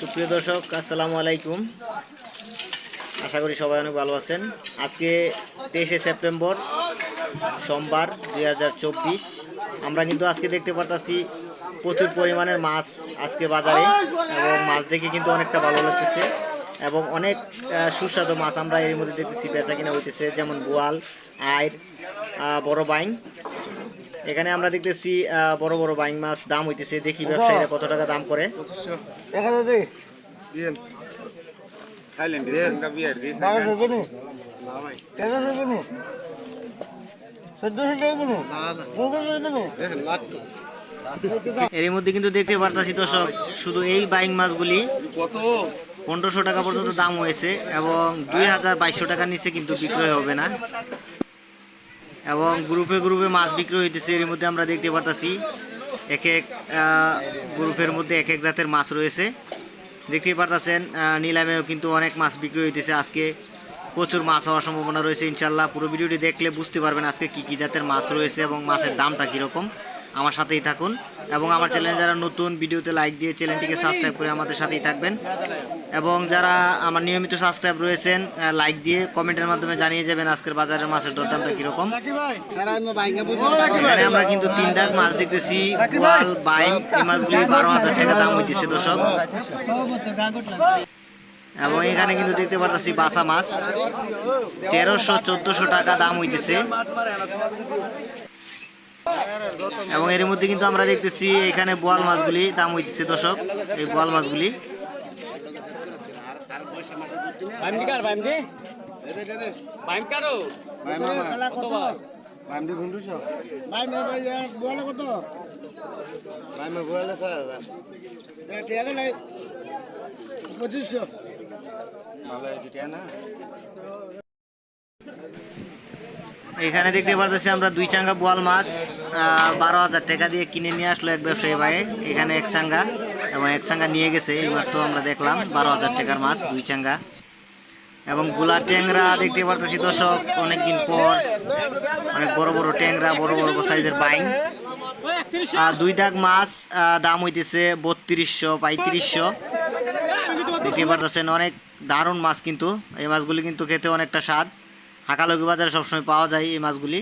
সুপ্রিয় দর্শক, আসসালামু আলাইকুম। আশা করি সবাই অনেক ভালো আছেন। আজকে তেইশে সেপ্টেম্বর, সোমবার দু হাজার চব্বিশ। আমরা কিন্তু আজকে দেখতে পারতাছি প্রচুর পরিমাণের মাছ আজকে বাজারে, এবং মাছ দেখে কিন্তু অনেকটা ভালো লাগতেছে, এবং অনেক সুস্বাদু মাছ আমরা এর মধ্যে দেখতেছি, বেচা কিনা হইতেছে, যেমন বোয়াল আইর বড় বাইং এখানে আমরা দেখতেছি আহ, বড় বড় বাইং মাছ দাম হইতেছে দেখি ব্যবসায়ীরা কত টাকা দাম করে। এর মধ্যে কিন্তু দেখতে পারতাছি দর্শক শুধু এই বাইং মাছগুলি কত? পনেরোশো টাকা পর্যন্ত দাম হয়েছে এবং দুই হাজার বাইশশো টাকার নিচে কিন্তু বিক্রয় হবে না। এবং গ্রুপে গ্রুপে মাছ বিক্রি হইতেছে, এর মধ্যে আমরা দেখতে পারতাছি এক এক গ্রুপের মধ্যে এক এক জাতের মাছ রয়েছে। দেখতে পারতাছেন নিলামেও কিন্তু অনেক মাছ বিক্রি হইতেছে। আজকে প্রচুর মাছ হওয়ার সম্ভাবনা রয়েছে ইনশাল্লাহ পুরো ভিডিওটি দেখলে বুঝতে পারবেন আজকে কি কি জাতের মাছ রয়েছে এবং মাছের দামটা কীরকম। আমার সাথেই থাকুন এবং আমার চ্যানেলে যারা নতুন ভিডিওতে লাইক দিয়ে চ্যানেলটিকে সাবস্ক্রাইব করে আমাদের সাথেই থাকবেন। এবং যারা আমার নিয়মিত সাবস্ক্রাইব রয়েছেন লাইক দিয়ে কমেন্টের মাধ্যমে জানিয়ে যাবেন আজকের বাজারের মাছের দরদামটা কীরকম। এখানে আমরা কিন্তু তিন দাগ মাছ দেখতেছি গোয়াল বাইম এই মাছগুলি বারো হাজার টাকা দাম হইতেছে দর্শক। এবং এখানে কিন্তু দেখতে পারতেছি বাসা মাছ তেরোশো চোদ্দশো টাকা দাম হইতেছে। এবং এর মধ্যে কিন্তু আমরা দেখতেছি এখানে বোয়াল মাছগুলি দাম হইতেছে দর্শক এই বোয়াল মাছগুলি। পঁচিশশো। ভালো এটা না? এখানে দেখতে পারতেছি আমরা দুই চাঙ্গা বোয়াল মাছ বারো হাজার টাকা দিয়ে কিনে নিয়ে আসলো এক ব্যবসায়ী ভাই। এখানে এক চাঙ্গা এবং এক চাঙ্গা নিয়ে গেছে, এই মাছ তো আমরা দেখলাম বারো হাজার টাকার মাছ, দুই চাঙ্গা। এবংগুলা ট্যাংরা দেখতে পারতেছি দর্শক, অনেকদিন পর অনেক বড় বড় ট্যাংরা, বড় বড় সাইজের বাইং। আর দুই ডাক মাছ দাম হইতেছে বত্রিশশো, পঁয়ত্রিশশো। দেখতে পারতেছেন অনেক দারুণ মাছ কিন্তু, এই মাছগুলি কিন্তু খেতে অনেকটা স্বাদ। হাকালকি বাজারে সবসময় পাওয়া যায় এই মাছগুলি।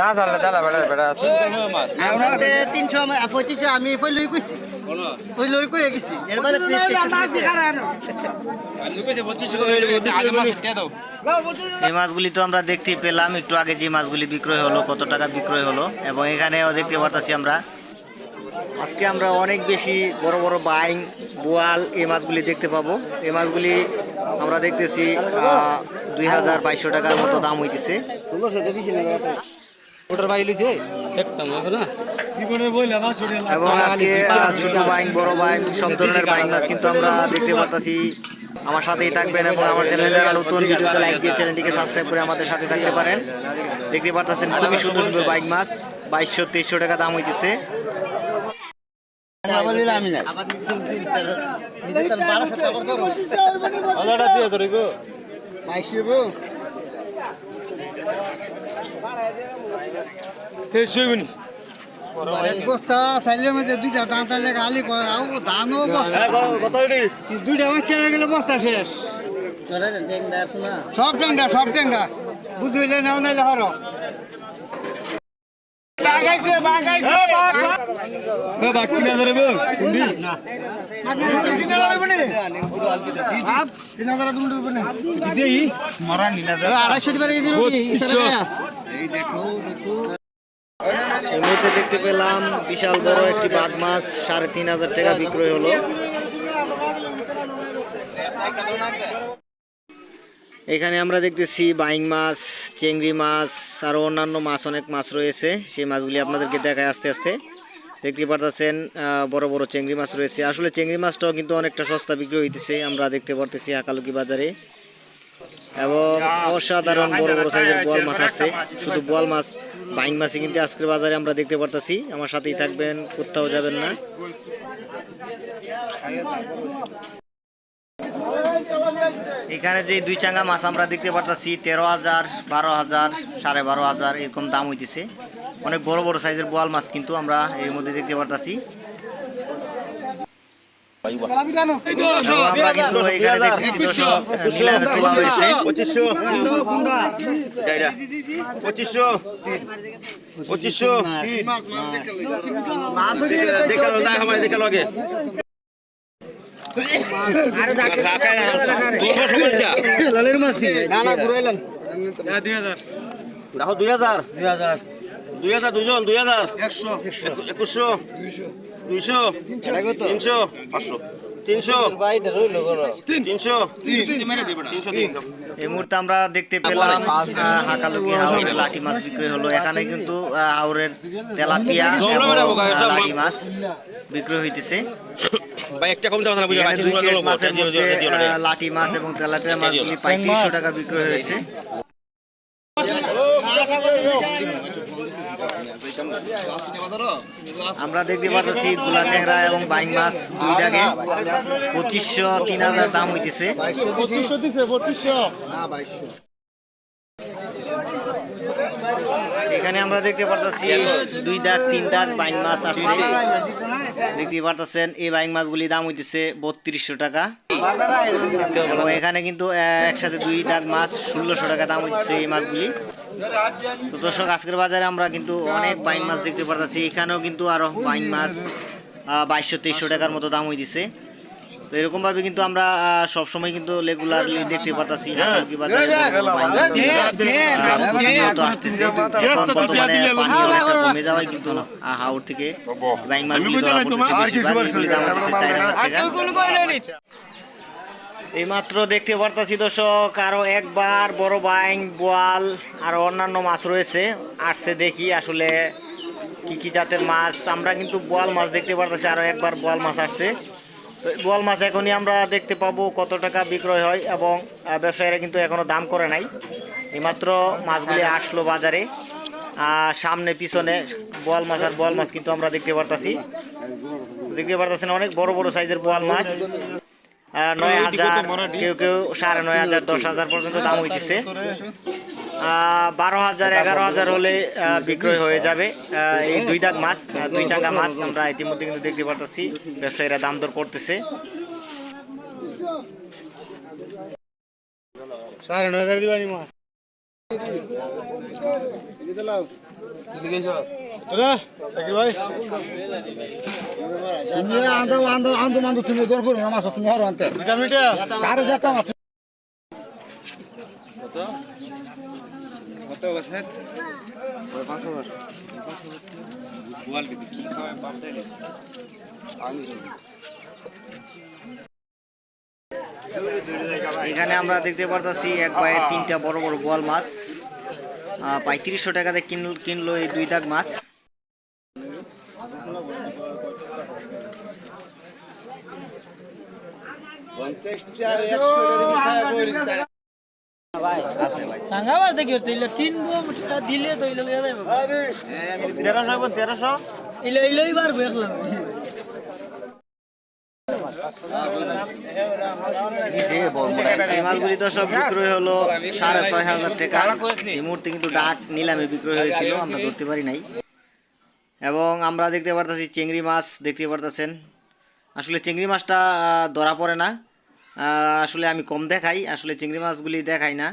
না দালা দালা বেড়া বেড়া আছে। তিনশো পঁচিশশো আমি লই কইছি। ওই লই কই গেছি। এই মাছগুলি তো আমরা দেখতে পেলাম একটু আগে যে মাছগুলি বিক্রয় হলো কত টাকা বিক্রয় হলো এবং এখানেও দেখতে পারতাছি আমরা। আজকে আমরা অনেক বেশি বড় বড় বাইং বোয়াল এই মাছগুলি দেখতে পাবো। এই মাছগুলি আমরা দেখতেছি দুই হাজার বাইশশো টাকার মতো দাম হইতেছে। ওটার ভাই লইছে? এবং আজকে ছোট বাইং বড় বাইং সব ধরনের বাইং মাছ কিন্তু আমরা দেখতে পারতাছি আমার সাথেই থাকবেন এবং আমার চ্যানেলে যারা নতুন ভিডিওতে লাইক দিয়ে চ্যানেলটিকে সাবস্ক্রাইব করে আমাদের সাথে থাকতে পারেন। দেখতে পারতেছেন খুবই সুন্দর সুন্দর বাইক মাছ বাইশশো তেইশশো টাকা দাম হইতেছে। আমি না বাইশশো গো। বস্তা চাইলে মধ্যে দুইটা তাহলে খালি ধানও বস্তা। দুইটা মাছ চেয়ে গেলে বস্তা শেষ। সব টেঙ্গা সব টেঙ্গা বুঝলে নেও নাইলে হর। এই মুহূর্তে দেখতে পেলাম বিশাল বড় একটি বাঘ মাছ সাড়ে তিন হাজার টাকা বিক্রয় হলো। এখানে আমরা দেখতেছি বাইং মাছ, চেংড়ি মাছ আরও অন্যান্য মাছ, অনেক মাছ রয়েছে। সেই মাছগুলি আপনাদেরকে দেখায় আস্তে আস্তে। দেখতে পারতেছেন বড় বড় চেংড়ি মাছ রয়েছে। আসলে চেংড়ি মাছটাও কিন্তু অনেকটা সস্তা বিক্রি হইতেছে, আমরা দেখতে পারতেছি আকালুকি বাজারে। এবং অসাধারণ বড় বড় সাইজের বোয়াল মাছ আছে। শুধু বোয়াল মাছ, বাইং মাছই কিন্তু আজকের বাজারে আমরা দেখতে পারতেছি। আমার সাথেই থাকবেন, কোথাও যাবেন না। এখানে যে দুই চাঙ্গা মাছ আমরা দেখতে পারতেছি তেরো হাজার বারো হাজার সাড়ে বারো হাজার এরকম দাম হইতেছে। অনেক বড় বড় সাইজের বোয়াল মাছ কিন্তু আমরা এর মধ্যে দেখতে পারতেছি। এবং আমরা কিন্তু এখানে দেখতেছি দর্শক তোলা হয়েছে। পঁচিশশো পঁচিশশো পঁচিশশো। দেখাল না আমার দেখাল আগে। রাখো দুই হাজার। দুই হাজার। দুজন দুই হাজার। একুশশো। দুইশো। তিনশো। পাঁচশো। তিনশো। তিনশো। তিনশো। তিন। এই মুহূর্তে আমরা দেখতে পেলাম হাকালুকি হাওড়ের লাঠি মাছ বিক্রি হলো। এখানে কিন্তু হাওড়ের তেলাপিয়া লাঠি মাছ বিক্রি হইতেছে। লাঠি মাছ এবং তেলাপিয়া মাছগুলি পঁয়ত্রিশশো টাকা বিক্রি হয়েছে। আমরা দেখতে পাচ্ছি দুলা ট্যাংরা এবং বাইং মাছ দুইটাকে পঁচিশশো, তিন হাজার দাম হইতেছে। এখানে আমরা দেখতে পারতেছি দুই দাগ, তিন দাগ বাইন মাছ আসছে। দেখতে পারতেছেন, এই বাইং মাছগুলি দাম হইতেছে বত্রিশশো টাকা। এবং এখানে কিন্তু একসাথে দুই দাগ মাছ, ষোলোশো টাকা দাম হইতেছে এই মাছগুলি। তো দর্শক আজকের বাজারে আমরা কিন্তু অনেক বাইং মাছ দেখতে পারতেছি। এখানেও কিন্তু আরও বাইং মাছ বাইশশো তেইশশো টাকার মতো দাম হইতেছে। তো এরকম ভাবে কিন্তু আমরা সব সময় কিন্তু রেগুলারলি দেখতে পারতাছি কমে যাওয়ায় কিন্তু আহ, হাওর থেকে বাইং মাছগুলি এইমাত্র দেখতে পারতাছি দর্শক আরও একবার বড় বাইং বোয়াল আর অন্যান্য মাছ রয়েছে। আসছে দেখি আসলে কি কি জাতের মাছ। আমরা কিন্তু বোয়াল মাছ দেখতে পারতাছি আরও একবার বোয়াল মাছ আসছে। তো বোয়াল মাছ এখনই আমরা দেখতে পাবো কত টাকা বিক্রয় হয় এবং ব্যবসায়ীরা কিন্তু এখনও দাম করে নাই। এইমাত্র মাছগুলি আসলো বাজারে। সামনে পিছনে বোয়াল মাছ আর বোয়াল মাছ কিন্তু আমরা দেখতে পারতাছি। দেখতে পারতেছেন অনেক বড় বড় সাইজের বোয়াল মাছ। নয় হাজার কেউ কেউ সাড়ে নয় হাজার দশ হাজার পর্যন্ত দাম হইতেছে। আহ, বারো হাজার এগারো হাজার হলে আহ, বিক্রয় হয়ে যাবে। আহ, এই দুই দাগ মাছ দুই চাঙ্গা মাছ আমরা ইতিমধ্যে কিন্তু দেখতে পারতেছি ব্যবসায়ীরা দাম দর করতেছে। সাড়ে নয় হাজার দিবানি মা তুমি আন্দো আন্দো আন্দো মান্দো তুমি দর করো না মাছ তুমি হারো আনতে। পাঁচ হাজার। এখানে আমরা দেখতে পারতেছি এক বায়ে তিনটা বড় বড় বোয়াল মাছ। পঁয়ত্রিশশো টাকাতে কিনল কিনলো এই দুই দাগ মাছ। সাঙ্গাবার দেখি কিনবো দিলে তেরোশো তেরোশো ইলে ইলেই এই মাছগুলি তো সব বিক্রয় হলো সাড়ে ছয় হাজার টাকা। এই মুহূর্তে কিন্তু ডাক নিলামে বিক্রয় হয়েছিল, আমরা ধরতে পারি নাই। এবং আমরা দেখতে পারতেছি চিংড়ি মাছ, দেখতে পারতেছেন। আসলে চিংড়ি মাছটা ধরা পড়ে না। আসলে আমি কম দেখাই, আসলে চিংড়ি মাছগুলি দেখাই না।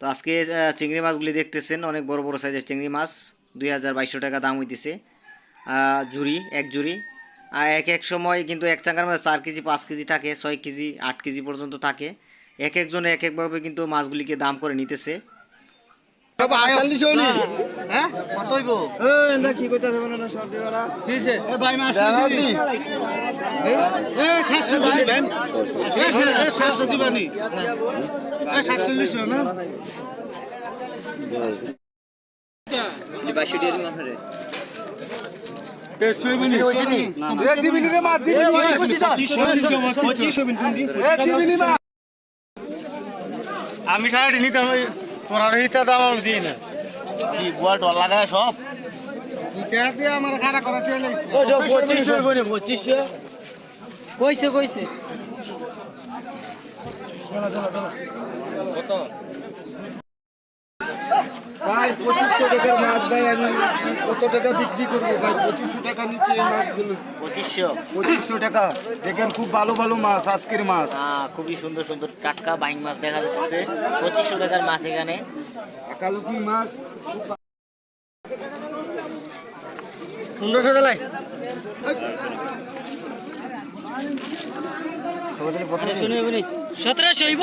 তো আজকে চিংড়ি মাছগুলি দেখতেছেন, অনেক বড় বড় সাইজের চিংড়ি মাছ, দুই টাকা দাম হইতেছে। ঝুড়ি, এক ঝুড়ি। আর এক এক সময় কিন্তু এক চাঙ্গার মধ্যে চার কেজি পাঁচ কেজি থাকে ছয় কেজি আট কেজি পর্যন্ত থাকে। এক একজনে এক একভাবে কিন্তু মাছগুলিকে দাম করে নিতেছে। হ্যাঁ? কত হইব? দিছে এ ভাই মাছ এ সাতশো দিবেন এ সাতশো দিবানি এ সাতচল্লিশ না? আমি সাড়ে নিতাম তোরা দাম আমি দিই না। কি গোয়াল টল লাগায় সব? আমার খারাপ করা পঁচিশশো কইছে কইছে। ভাই পঁচিশশো টাকার মাছ ভাই আমি কত টাকা বিক্রি করব ভাই? পঁচিশশো টাকা নিচ্ছে এই মাছগুলো। পঁচিশশো? পঁচিশশো টাকা। দেখেন খুব ভালো ভালো মাছ আজকের মাছ। আহ, খুবই সুন্দর সুন্দর টাটকা বাইং মাছ দেখা যাচ্ছে। পঁচিশশো টাকার মাছ এখানে। একালুকি মাছ। পনেরোশো টাকায় সতেরোশো হইব?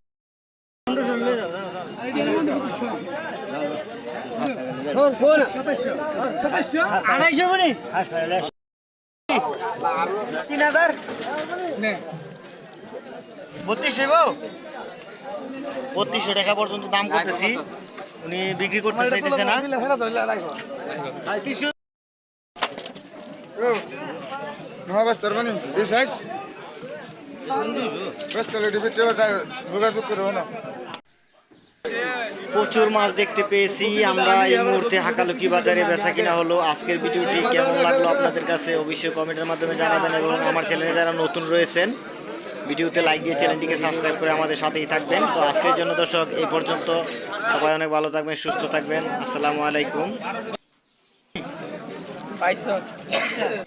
আড়াইশো মানে? তিন হাজার? বত্রিশশো বত্রিশশো টাকা পর্যন্ত দাম করতেছি। উনি বিক্রি করতে চাইতেছে না। মহাবাস্তর মানে বিশেষ ব্যস্ত যোগাযোগ করব না প্রচুর মাছ দেখতে পেয়েছি। আমরা এই মুহূর্তে হাকালুকি বাজারে বেচা কিনা হলো। আজকের ভিডিওটি কেমন লাগল আপনাদের কাছে অবশ্যই কমেন্টের মাধ্যমে জানাবেন এবং আমার চ্যানেলে যারা নতুন রয়েছেন, ভিডিওতে লাইক দিয়ে চ্যানেলটিকে সাবস্ক্রাইব করে আমাদের সাথেই থাকবেন। তো আজকের জন্য দর্শক, এই পর্যন্ত। সবাই অনেক ভালো থাকবেন, সুস্থ থাকবেন। আসসালামু আলাইকুম।